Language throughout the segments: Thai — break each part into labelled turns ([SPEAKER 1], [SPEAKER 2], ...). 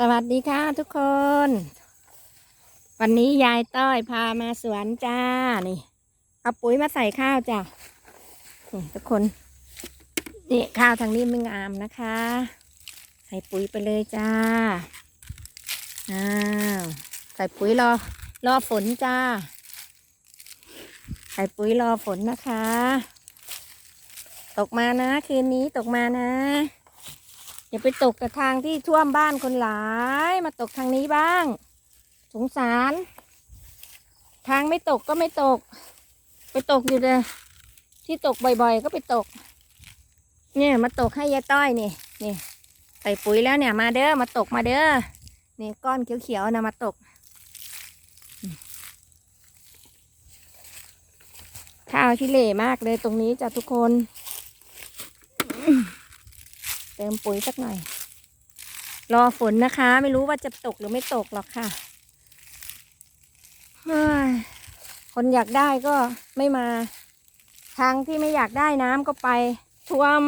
[SPEAKER 1] สวัสดีค่ะทุกคน วันนี้ยายต้อยพามาสวนจ้า นี่เอาปุ๋ยมาใส่ข้าวจ้ะนี่ทุกคน นี่ข้าวทางนี้ไม่งามนะคะ ใส่ปุ๋ยไปเลยจ้า อ้าว ใส่ปุ๋ยรอ รอฝนจ้า ใส่ปุ๋ยรอฝนนะคะ ตกมานะ คืนนี้ตกมานะ อย่าไปตกกับทางที่ท่วมบ้านคนหลาย มาตกทางนี้บ้าง สงสาร ทางไม่ตกก็ไม่ตก ไปตกอยู่เลยที่ตกบ่อยๆ ก็ไปตก เนี่ยมาตกให้ยายต้อยนี่นี่ใส่ปุ๋ยแล้วเนี่ยมาเด้อมาตกมาเด้อนี่ก้อนเขียวๆนะมาตก ข้าวที่เล่มากเลยตรงนี้จ้ะทุกคน เติมปุ๋ยสักหน่อย รอฝนนะคะ ไม่รู้ว่าจะตกหรือไม่ตกหรอกค่ะคนอยากได้ก็ไม่มา ทางที่ไม่อยากได้น้ำก็ไปท่วม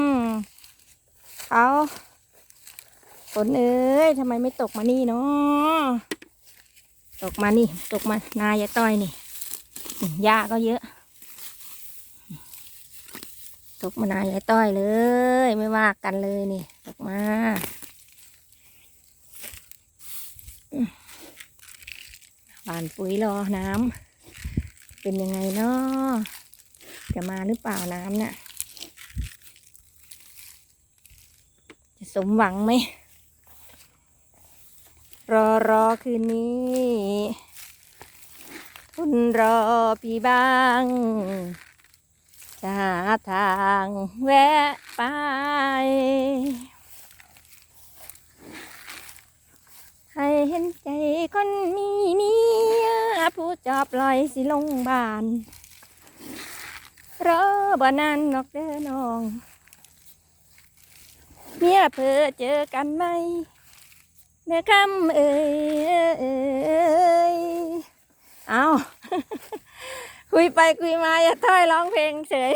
[SPEAKER 1] เขาฝนเอ้ยทำไมไม่ตกมานี่เนาะตกมานี่ ตกมานายายต้อยนี่หญ้าก็เยอะ ตกมานายายต้อยเลย ไม่ว่ากันเลยนี่ ตกมาอืมหวานปุ๋ยรอน้ำเป็นยังไงเนาะจะมาหรือเปล่าน้ำน่ะจะสมหวังไหม รอรอคืนนี้คุณรอพี่บ้าง จะหาทางแวะไป ให้เห็นใจคนมีเมียผู้จอบลอยสิลงบานรอบ่นานนอกเด้อน้อง เมียเพอเจอกันไหมเนื้อคำเอ่ยเอา คุยไปคุยมาอย่าต้อยร้องเพลงเฉย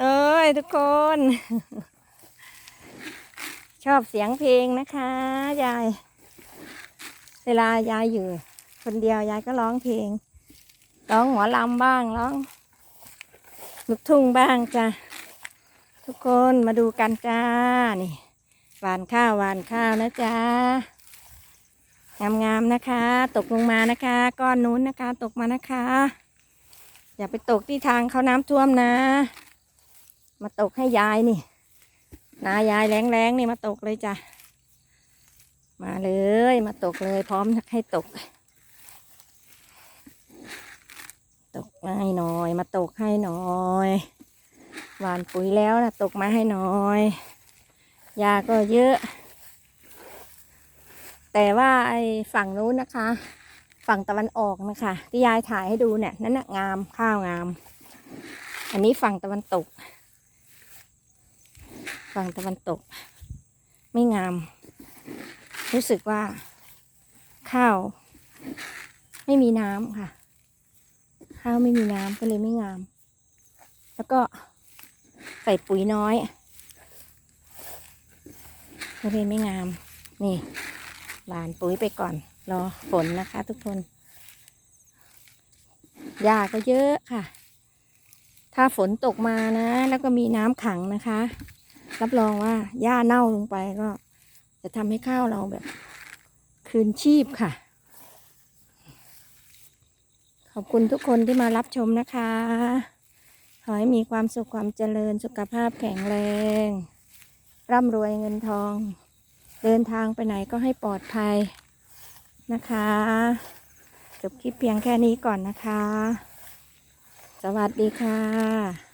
[SPEAKER 1] เอ้ยทุกคน ชอบเสียงเพลงนะคะยาย เวลายายอยู่ คนเดียวยายก็ร้องเพลงร้องหมอลำบ้างร้องลูกทุ่งบ้างจ้ะทุกคนมาดูกันจ้านี่หวานข้าวหวานข้าวนะจ๊ะ งามๆนะคะ ตกลงมานะคะ ก้อนนู้นนะคะ ตกมานะคะ อย่าไปตกที่ทางเขาน้ำท่วมนะ มาตกให้ยายนี่นายายแรงๆนี่มาตกเลยจ้ะมาเลยมาตกเลยพร้อมให้ตก ตกมาให้หน่อย มาตกให้หน่อยหวานปุ๋ยแล้วนะตกมาให้หน่อยยาก็เยอะ แต่ว่าไอ้ฝั่งนู้นนะคะ ฝั่งตะวันออกนะคะ ที่ยายถ่ายให้ดูเนี่ยนั่นน่ะงามข้าวงาม อันนี้ฝั่งตะวันตก ฝั่งตะวันตก ไม่งาม รู้สึกว่า ข้าว ไม่มีน้ำค่ะ ข้าวไม่มีน้ำก็เลยไม่งาม แล้วก็ใส่ปุ๋ยน้อยก็เลยไม่งาม นี่ หวานปุ๋ยไปก่อน รอฝนนะคะทุกคนหญ้าก็เยอะค่ะ ถ้าฝนตกมานะ แล้วก็มีน้ำขังนะคะ รับรองว่าหญ้าเน่าลงไปก็ จะทำให้ข้าวเราแบบ คืนชีพค่ะ ขอบคุณทุกคนที่มารับชมนะคะ ขอให้มีความสุขความเจริญสุขภาพแข็งแรง ร่ำรวยเงินทอง เดินทางไปไหนก็ให้ปลอดภัยนะคะ จบคลิปเพียงแค่นี้ก่อนนะคะ สวัสดีค่ะ